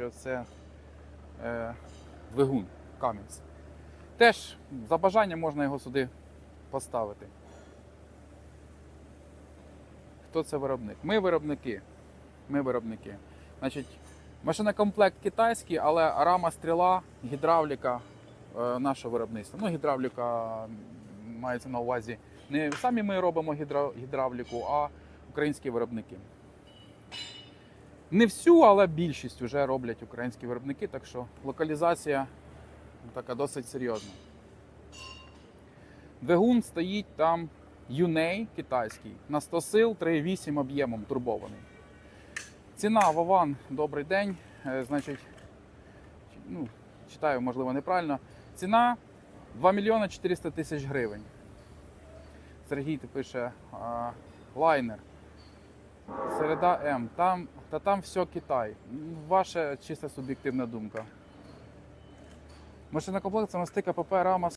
що це е, двигун Камінс. Теж за бажанням можна його сюди поставити. Хто це виробник? Ми виробники. Ми виробники. Значить, машинокомплект китайський, але рама стріла, гідравліка е, наше виробництво. Ну, гідравліка мається на увазі. Не самі ми робимо гідра- гідравліку, а українські виробники. Не всю, але більшість вже роблять українські виробники, так що локалізація така досить серйозна. Двигун стоїть там Юней китайський на 100 сил 3,8 об'ємом турбований. Ціна Вован, добрий день. Е, Значить, ну, читаю, можливо, неправильно. Ціна 2 мільйони 400 тисяч гривень. Сергій ти пише а, лайнер. Середа М. Там, та там все Китай. Ваша чиста суб'єктивна думка. Машинокомплект це мастика ПП рама